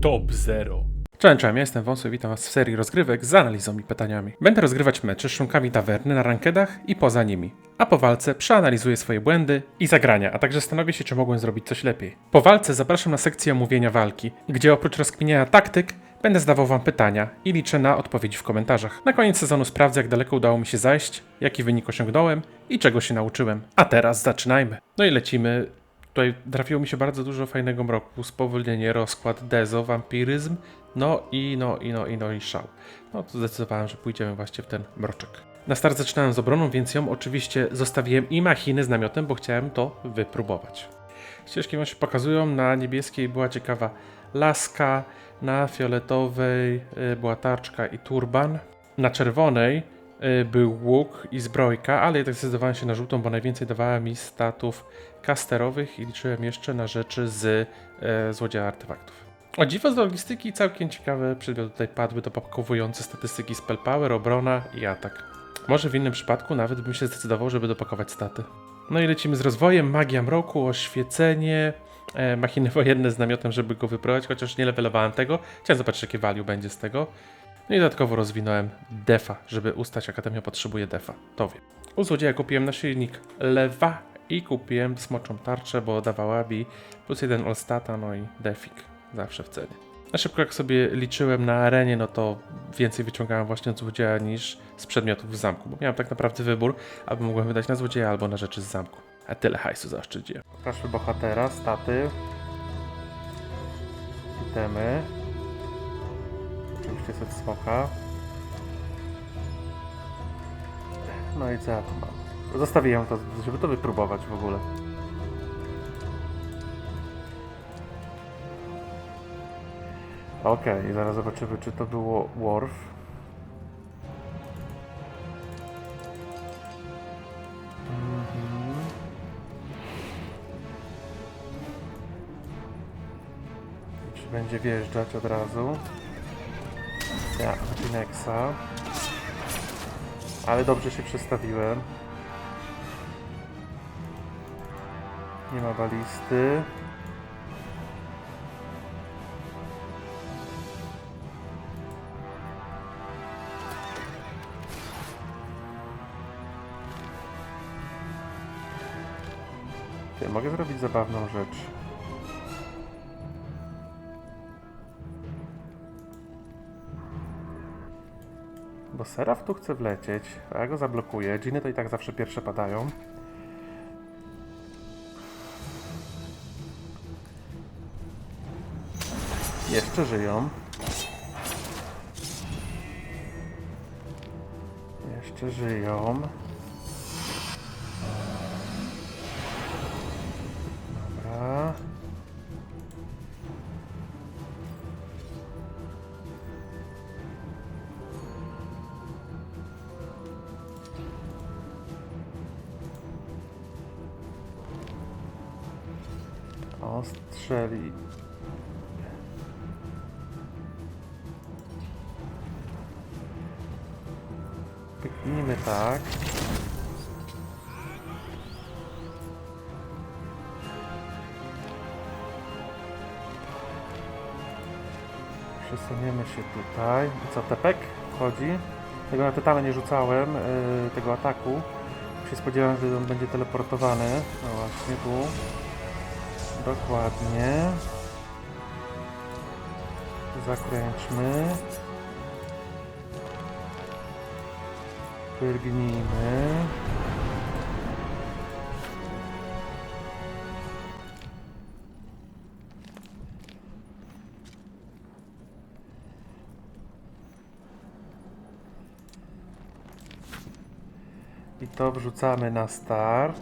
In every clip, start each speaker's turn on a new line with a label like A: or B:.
A: Top Zero. Cześć, cześć, ja jestem Wąsu i witam was w serii rozgrywek z analizą i pytaniami. Będę rozgrywać mecze z członkami tawerny na rankedach i poza nimi. A po walce przeanalizuję swoje błędy i zagrania, a także zastanowię się, czy mogłem zrobić coś lepiej. Po walce zapraszam na sekcję omówienia walki, gdzie oprócz rozkminiania taktyk, będę zadawał wam pytania i liczę na odpowiedzi w komentarzach. Na koniec sezonu sprawdzę, jak daleko udało mi się zajść, jaki wynik osiągnąłem i czego się nauczyłem. A teraz zaczynajmy. No i lecimy Tutaj trafiło mi się bardzo dużo fajnego mroku, spowolnienie, rozkład, dezo, wampiryzm, no i no i no i no i szał. No to zdecydowałem, że pójdziemy właśnie w ten mroczek. Na start zaczynałem z obroną, więc ją oczywiście zostawiłem i machiny z namiotem, bo chciałem to wypróbować. Ścieżki wam się pokazują, na niebieskiej była ciekawa laska, na fioletowej y, była tarczka i turban, na czerwonej był łuk i zbrojka, ale jednak zdecydowałem się na żółtą, bo najwięcej dawała mi statów kasterowych i liczyłem jeszcze na rzeczy z e, złodzieja artefaktów. O dziwo z logistyki całkiem ciekawe przedmioty tutaj padły, dopakowujące statystyki spell power, obrona i atak. Może w innym przypadku nawet bym się zdecydował, żeby dopakować staty. No i lecimy z rozwojem, magia mroku, oświecenie, e, machiny wojenne z namiotem, żeby go wyprowadzić, chociaż nie levelowałem tego. Chciałem zobaczyć, jakie value będzie z tego. No i dodatkowo rozwinąłem defa, żeby ustać Akademia potrzebuje defa. To wiem. U złodzieja kupiłem naszyjnik lewa i kupiłem smoczą tarczę, bo dawała mi plus jeden Olstata, no i defik zawsze w cenie. Na szybko jak sobie liczyłem na arenie, no to więcej wyciągałem właśnie od złodzieja niż z przedmiotów w zamku, bo miałem tak naprawdę wybór, aby mogłem wydać na złodzieja albo na rzeczy z zamku. A tyle hajsu zaoszczędziłem. Pokażmy bohatera, staty, itemy. Oczywiście set smoka. No i co ja tu mam? Zostawiłem to, żeby to wypróbować w ogóle. Okej, zaraz zobaczymy, czy to było Worf. Mhm. Czy będzie wjeżdżać od razu? Ja, Finexa. Ale dobrze się przestawiłem. Nie ma balisty. Ty, mogę zrobić zabawną rzecz. Seraf tu chce wlecieć, a ja go zablokuję. Dżiny to i tak zawsze pierwsze padają. Jeszcze żyją. Jeszcze żyją. Przesuniemy się tutaj. I co, tepek wchodzi? Tego na tytana nie rzucałem, yy, tego ataku. Się spodziewałem, że on będzie teleportowany. No właśnie tu. Dokładnie. Zakręćmy. Wyrgnijmy. I to wrzucamy na start.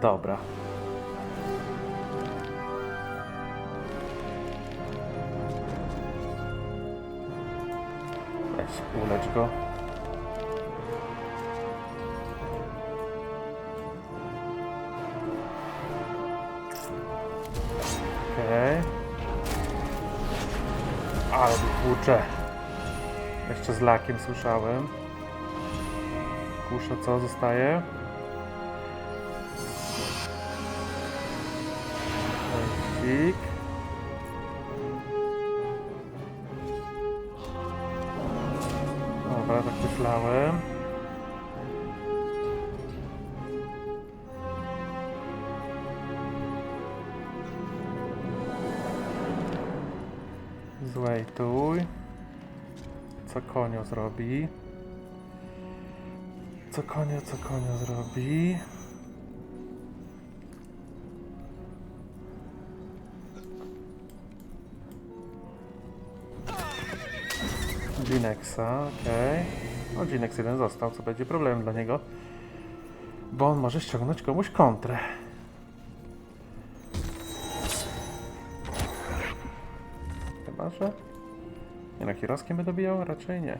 A: Dobra. Weź, ulecz go. Ale włóczę. Jeszcze z lakiem słyszałem. Kuszę co zostaje? Pik. Dobra, tak myślałem. Złejtuj. Co konio zrobi? Co konio, co konio zrobi? Ginexa, okej. No Ginex jeden został, co będzie problemem dla niego. Bo on może ściągnąć komuś kontrę. Nie Kiroskiem by dobijał? Raczej nie.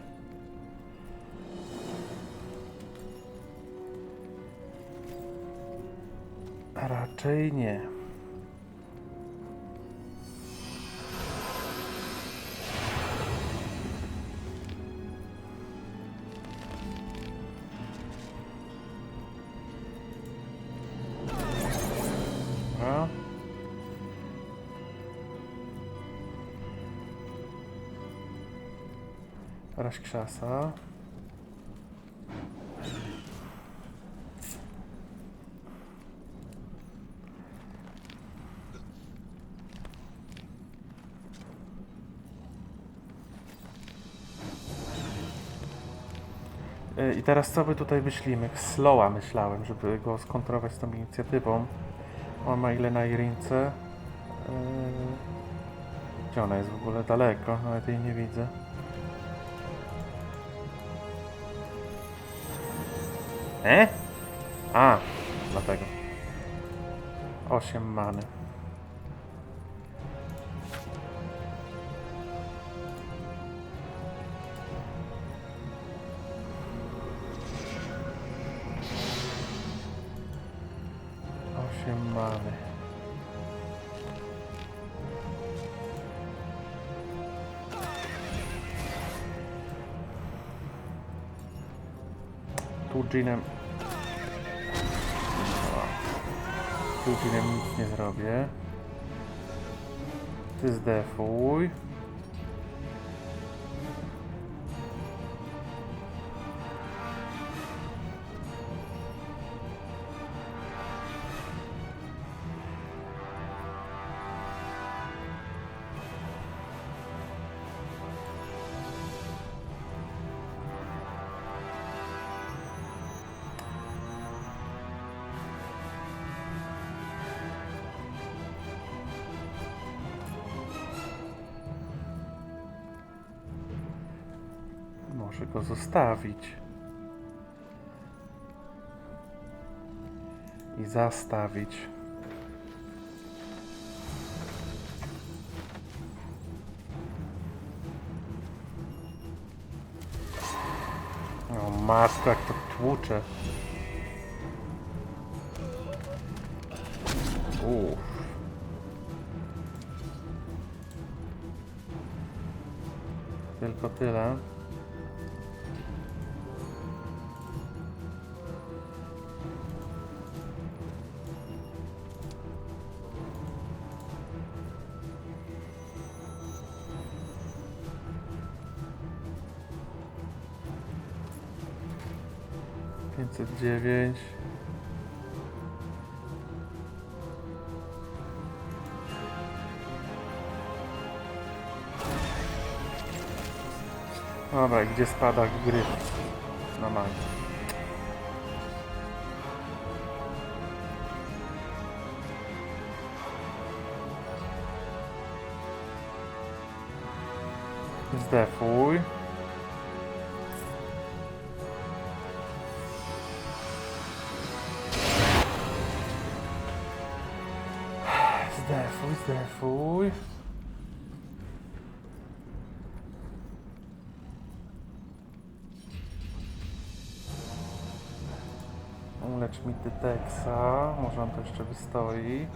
A: Raczej nie. Raś krzasa. Y, I teraz co by tutaj myślimy? Slowa myślałem, żeby go skontrować z tą inicjatywą. On ma ile na Irince? Yy... Gdzie ona jest w ogóle? Daleko, nawet jej nie widzę. E? A, dlatego. 8 many. Tu Ginem nic nie zrobię. Ty zdefuj. Może go zostawić. I zastawić. O matko, jak to tłucze. Uff. Tylko tyle. Dziewięć. Dobra, gdzie spada gryf na magii? Zdefuj. Zdefuj. Ulecz mi Tyteksa. Może on to jeszcze wystoi.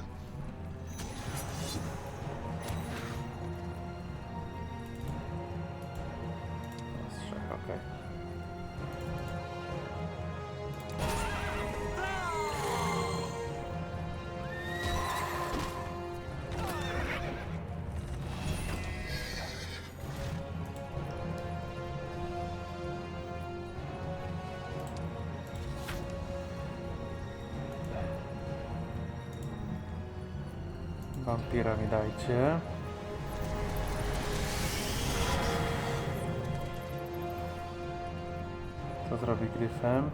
A: Dajcie. Co zrobi Gryfem?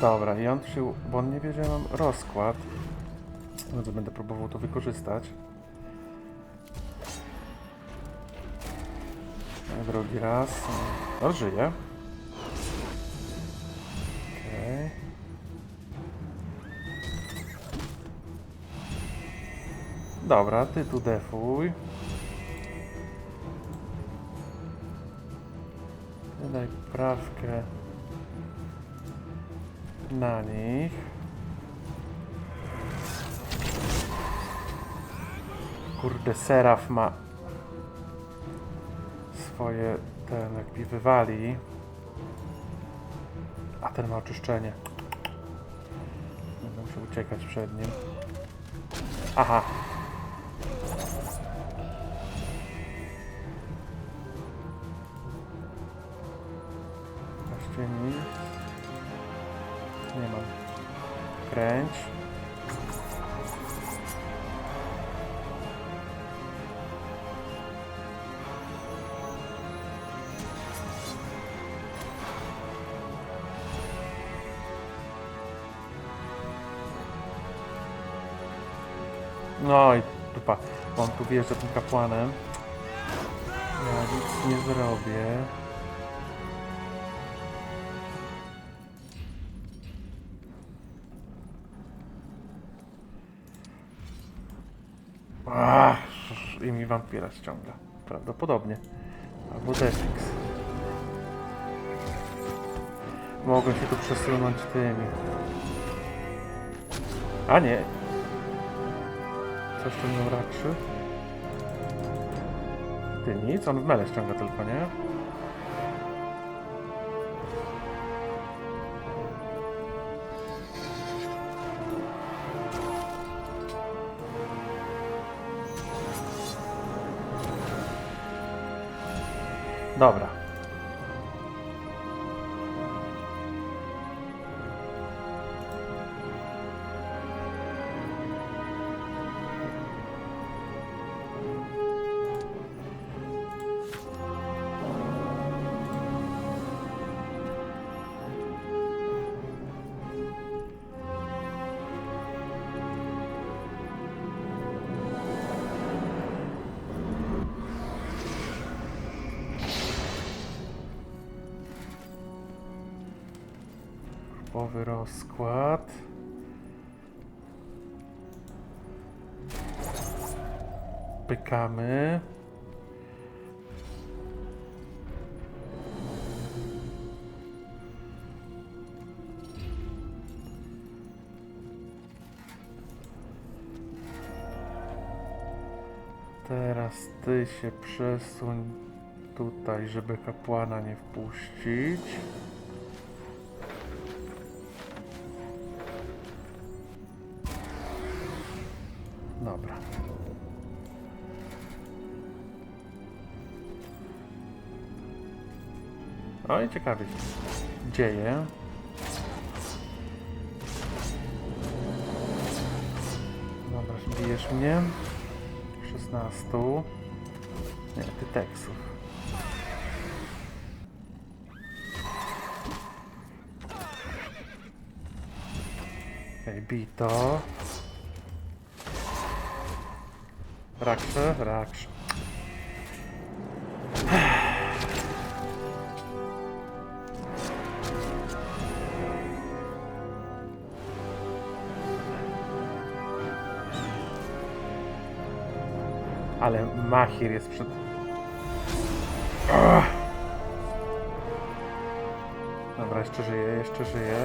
A: Dobra, i on się, bo on nie wie, że ja mam rozkład. To będę próbował to wykorzystać. Drugi raz. No, żyje. Okej. Dobra, ty tu defuj. Daj prawkę na nich. Kurde, Seraf ma swoje, ten jakby wywali. A ten ma oczyszczenie. Będę musiał uciekać przed nim. Aha. No i dupa. On tu wjeżdża tym kapłanem. Ja nic nie zrobię. Wampira ściąga. Prawdopodobnie. Albo Defix. Mogę się tu przesunąć tymi. A nie. Coś tu miał raczy. Ty nic, on w mele ściąga tylko, nie? Dobra. Grupowy rozkład. Pykamy. Teraz ty się przesuń tutaj, żeby kapłana nie wpuścić. I ciekawie się dzieje. Dobra, bijesz mnie. 16. Nie, ty teksów. Okej, bij to. Raksze, raksze. Ale Mahir jest przed... Dobra, jeszcze żyje, jeszcze żyje.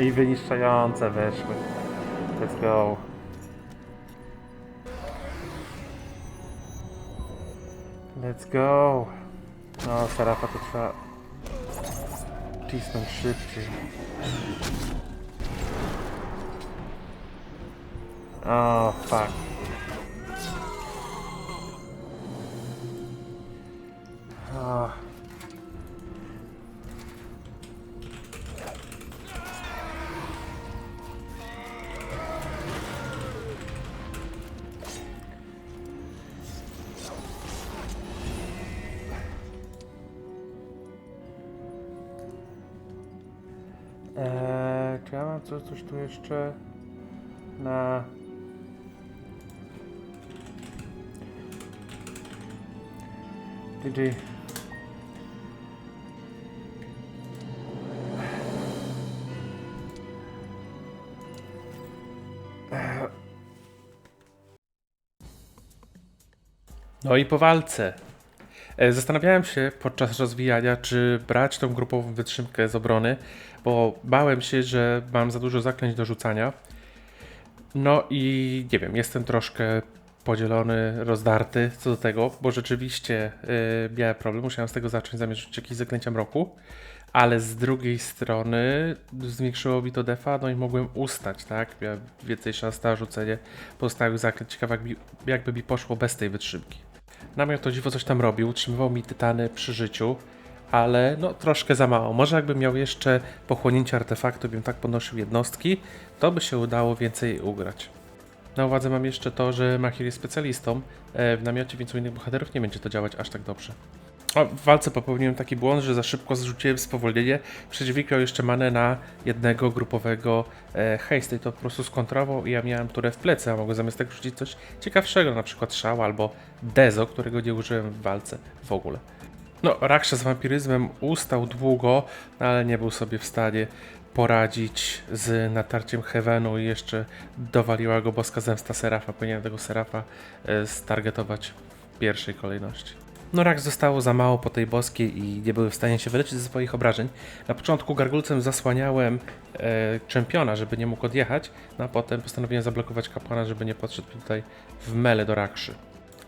A: I wyniszczające weszły. Let's go. Let's go. No, Serafa to trzeba cisnąć szybciej. O, fuck. Czy ja mam coś, coś tu jeszcze na... GG. No i po walce. E, Zastanawiałem się podczas rozwijania, czy brać tą grupową wytrzymkę z obrony, bo bałem się, że mam za dużo zaklęć do rzucania. No i nie wiem, jestem troszkę podzielony, rozdarty co do tego, bo rzeczywiście yy, miałem problem, musiałem z tego zacząć zamiast rzucić jakieś zaklęcia mroku, ale z drugiej strony zwiększyło mi to defa, no i mogłem ustać, tak? Miałem więcej szans na rzucenie pozostałych zaklęć. Ciekawe jakby, jakby mi poszło bez tej wytrzymki. Namiot to dziwo coś tam robił, utrzymywał mi tytany przy życiu, ale no troszkę za mało. Może jakbym miał jeszcze pochłonięcie artefaktu, bym tak podnosił jednostki, to by się udało więcej ugrać. Na uwadze mam jeszcze to, że Mahir jest specjalistą e, w namiocie, więc u innych bohaterów nie będzie to działać aż tak dobrze. O, w walce popełniłem taki błąd, że za szybko zrzuciłem spowolnienie. Przeciwnik jeszcze manę na jednego grupowego e, haste i to po prostu skontrował i ja miałem turę w plecy, a mogłem zamiast tego rzucić coś ciekawszego, na przykład szał albo dezo, którego nie użyłem w walce w ogóle. No, Raksha z wampiryzmem ustał długo, no, ale nie był sobie w stanie poradzić z natarciem Heavenu i jeszcze dowaliła go boska zemsta Serafa. Powinien tego Serafa e, stargetować w pierwszej kolejności. No rak zostało za mało po tej boskiej i nie były w stanie się wyleczyć ze swoich obrażeń. Na początku gargulcem zasłaniałem e, czempiona, żeby nie mógł odjechać, no a potem postanowiłem zablokować kapłana, żeby nie podszedł tutaj w mele do Rakszy.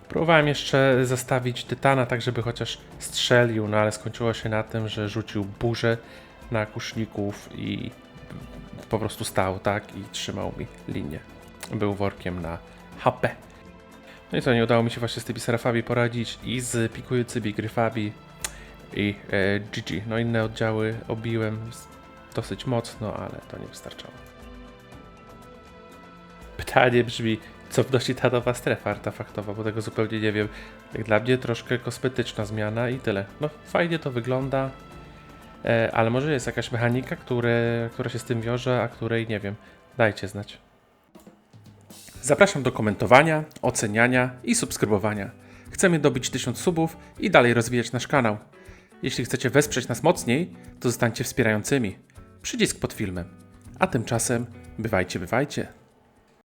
A: Próbowałem jeszcze zastawić Tytana, tak żeby chociaż strzelił, no ale skończyło się na tym, że rzucił burzę na kuszników i po prostu stał, tak, i trzymał mi linię. Był workiem na HP. No i co, nie udało mi się właśnie z tymi serafami poradzić i z pikującymi gryfami i e, GG. No inne oddziały obiłem dosyć mocno, ale to nie wystarczało. Pytanie brzmi, co wnosi ta nowa strefa artefaktowa, bo tego zupełnie nie wiem. Jak dla mnie troszkę kosmetyczna zmiana i tyle. No fajnie to wygląda, e, ale może jest jakaś mechanika, które, która się z tym wiąże, a której nie wiem. Dajcie znać. Zapraszam do komentowania, oceniania i subskrybowania. Chcemy dobić 1000 subów i dalej rozwijać nasz kanał. Jeśli chcecie wesprzeć nas mocniej, to zostańcie wspierającymi. Przycisk pod filmem. A tymczasem bywajcie, bywajcie.